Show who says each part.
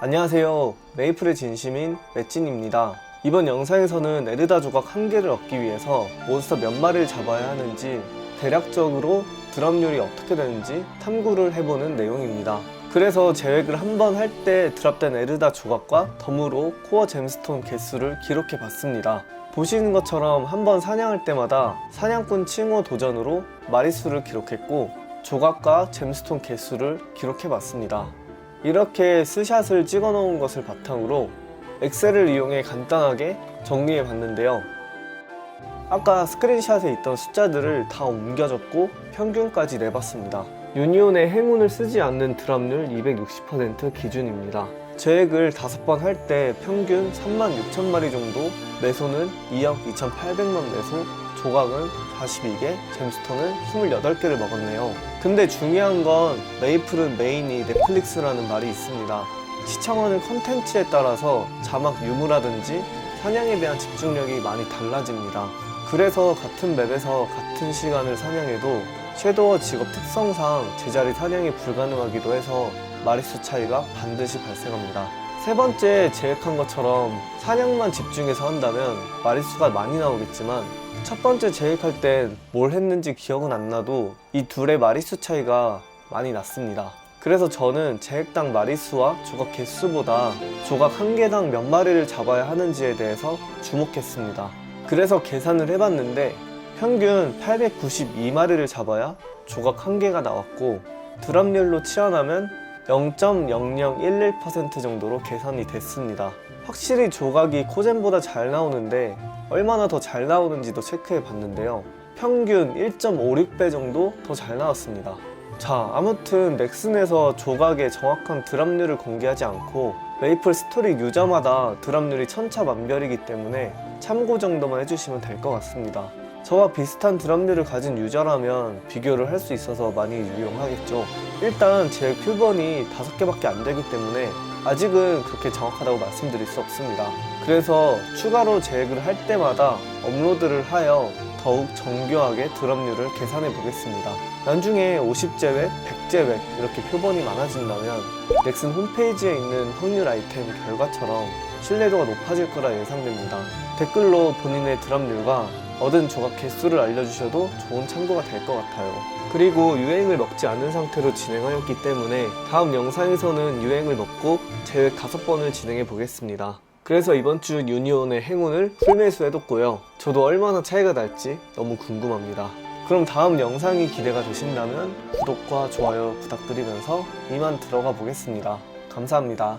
Speaker 1: 안녕하세요. 메이플의 진심인 맷진입니다. 이번 영상에서는 에르다 조각 한 개를 얻기 위해서 몬스터 몇 마리를 잡아야 하는지 대략적으로 드랍률이 어떻게 되는지 탐구를 해보는 내용입니다. 그래서 제획을 한 번 할 때 드랍된 에르다 조각과 덤으로 코어 잼스톤 개수를 기록해 봤습니다. 보시는 것처럼 한 번 사냥할 때마다 사냥꾼 칭호 도전으로 마리수를 기록했고 조각과 잼스톤 개수를 기록해 봤습니다. 이렇게 스샷을 찍어 놓은 것을 바탕으로 엑셀을 이용해 간단하게 정리해 봤는데요. 아까 스크린샷에 있던 숫자들을 다 옮겨줬고 평균까지 내봤습니다. 유니온의 행운을 쓰지 않는 드랍률 260% 기준입니다. 제액을 5번 할 때 평균 3만 6천 마리 정도, 매소는 2억 2,800만 매소, 조각은 42개, 잼스톤은 28개를 먹었네요. 근데 중요한 건 메이플은 메인이 넷플릭스라는 말이 있습니다. 시청하는 컨텐츠에 따라서 자막 유무라든지 사냥에 대한 집중력이 많이 달라집니다. 그래서 같은 맵에서 같은 시간을 사냥해도 섀도워 직업 특성상 제자리 사냥이 불가능하기도 해서 마리수 차이가 반드시 발생합니다. 세 번째 제획한 것처럼 사냥만 집중해서 한다면 마리수가 많이 나오겠지만 첫 번째 제획할 땐 뭘 했는지 기억은 안 나도 이 둘의 마리수 차이가 많이 났습니다. 그래서 저는 제획당 마리수와 조각 개수보다 조각 한 개당 몇 마리를 잡아야 하는지에 대해서 주목했습니다. 그래서 계산을 해봤는데 평균 892마리를 잡아야 조각 한 개가 나왔고 드랍률로 치환하면 0.0011% 정도로 계산이 됐습니다. 확실히 조각이 코젠보다 잘 나오는데 얼마나 더 잘 나오는지도 체크해 봤는데요. 평균 1.56배 정도 더 잘 나왔습니다. 자, 아무튼 넥슨에서 조각의 정확한 드랍률을 공개하지 않고 메이플 스토리 유저마다 드랍률이 천차만별이기 때문에 참고 정도만 해주시면 될 것 같습니다. 저와 비슷한 드랍률을 가진 유저라면 비교를 할 수 있어서 많이 유용하겠죠. 일단 제 표본이 5개밖에 안 되기 때문에 아직은 그렇게 정확하다고 말씀드릴 수 없습니다. 그래서 추가로 제액을 할 때마다 업로드를 하여 더욱 정교하게 드랍률을 계산해 보겠습니다. 나중에 50제획, 100제획 이렇게 표본이 많아진다면 넥슨 홈페이지에 있는 확률 아이템 결과처럼 신뢰도가 높아질 거라 예상됩니다. 댓글로 본인의 드랍률과 얻은 조각 개수를 알려주셔도 좋은 참고가 될 것 같아요. 그리고 유행을 먹지 않은 상태로 진행하였기 때문에 다음 영상에서는 유행을 먹고 제획 5번을 진행해 보겠습니다. 그래서 이번 주 유니온의 행운을 풀매수해뒀고요. 저도 얼마나 차이가 날지 너무 궁금합니다. 그럼 다음 영상이 기대가 되신다면 구독과 좋아요 부탁드리면서 이만 들어가 보겠습니다. 감사합니다.